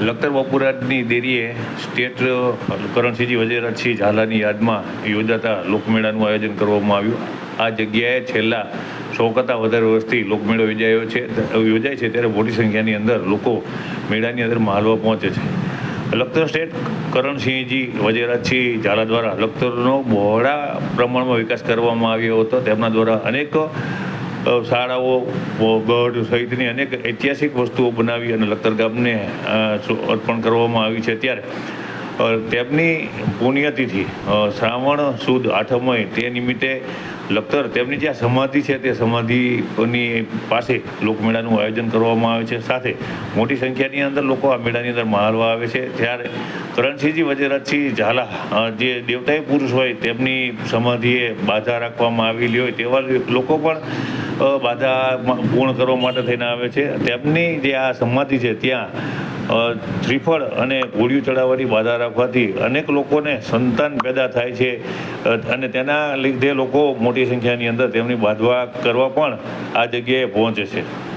Lakhtar બપોરાજની દેરીએ state Karansinhji Vajerajsinh ઝાલાની યાદમાં યોજાતા લોકમેળાનું આયોજન કરવામાં આવ્યું. આ જગ્યાએ છેલ્લા સો કરતાં વધારે વર્ષથી લોકમેળો યોજાયો છે યોજાય છે ત્યારે મોટી સંખ્યાની અંદર લોકો મેળાની અંદર માલવા પહોંચે છે. લખતર સ્ટેટ કરણસિંહજી વજેરાજસિંહ ઝાલા દ્વારા લખતરનો બહોળા પ્રમાણમાં વિકાસ કરવામાં આવ્યો હતો. તેમના દ્વારા અનેક શાળાઓ ગઢ સહિતની અનેક ઐતિહાસિક વસ્તુઓ બનાવી અને લખતર ગામને અર્પણ કરવામાં આવી છે ત્યારે. તેમની પુણ્યતિથિ શ્રાવણ સુદ આઠમય તે નિમિત્તે લખતર તેમની જ્યાં સમાધિ છે તે સમાધિની પાસે લોકમેળાનું આયોજન કરવામાં આવે છે. સાથે મોટી સંખ્યાની અંદર લોકો આ મેળાની અંદર મારવા આવે છે. ત્યારે કરણસિંહજી વજેરાજસિંહ ઝાલા જે દેવતાય પુરુષ હોય તેમની સમાધિએ બાધા રાખવામાં આવેલી હોય તેવા લોકો પણ બાધા પૂર્ણ કરવા માટે થઈને આવે છે. તેમની જે આ સમાધિ છે ત્યાં ત્રિફળ અને ગોળીઓ ચડાવવાની બાધા રાખવાથી અનેક લોકોને સંતાન પેદા થાય છે. અને તેના લીધે લોકો મોટી સંખ્યાની અંદર તેમની બાધવા કરવા પણ આ જગ્યાએ પહોંચે છે.